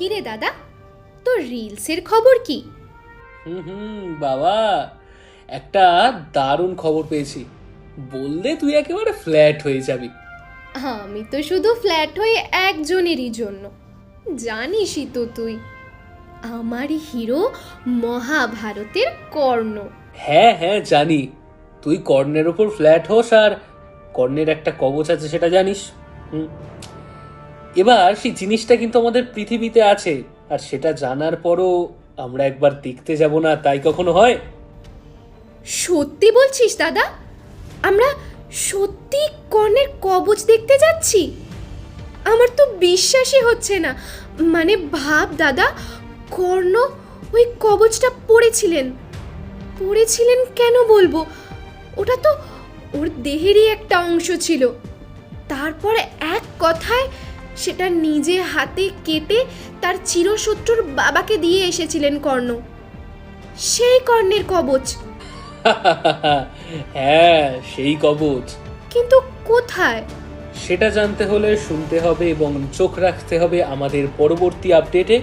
কি রে দাদা? তোর রিলসের খবর কি? হুম হুম বাবা একটা দারুণ খবর পেয়েছি। বললে তুই একেবারে ফ্ল্যাট হয়ে যাবি। আমি তো শুধু ফ্ল্যাট হয়ে একজনেরই জন্য। জানিসই তো তুই আমার হিরো মহাভারতের কর্ণ। হ্যাঁ হ্যাঁ জানি। তুই কর্ণের ওপর ফ্ল্যাট হোস আর কর্ণের একটা কবচ আছে সেটা জানিস। হুম। এবার সেই জিনিসটা কিন্তু আমাদের পৃথিবীতে আছে, আর সেটা জানার পরও আমরা একবার দেখতে যাব না, তাই কখনো হয়? সত্যি বলছিস দাদা? আমরা সত্যি কর্ণের কবচ দেখতে যাচ্ছি? আমার তো বিশ্বাসই হচ্ছে না। মানে ভাব দাদা, কর্ণ ওই কবচটা পড়েছিলেন। পড়েছিলেন কেন বলব? ওটা তো ওর দেহেরই একটা অংশ ছিল। তারপরে এক কথায় সেটা নিজে হাতে কেটে তার চিরশত্রুর বাবাকে দিয়ে এসেছিলেন কর্ণ। সেই কর্ণের কবচ। হ্যাঁ সেই কবচ। কিন্তু কোথায়? সেটা জানতে হলে শুনতে হবে এবং চোখ রাখতে হবে আমাদের পরবর্তী আপডেটে।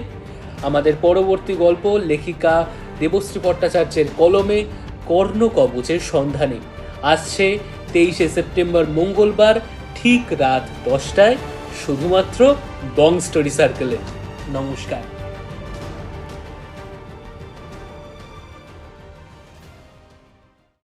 আমাদের পরবর্তী গল্প লেখিকা দেবশ্রী ভট্টাচার্যের কলমে কর্ণ কবচের সন্ধানে। আসছে তেইশে সেপ্টেম্বর মঙ্গলবার ঠিক রাত দশটায়। শুধুমাত্র বং স্টোরি সার্কেলে নমস্কার।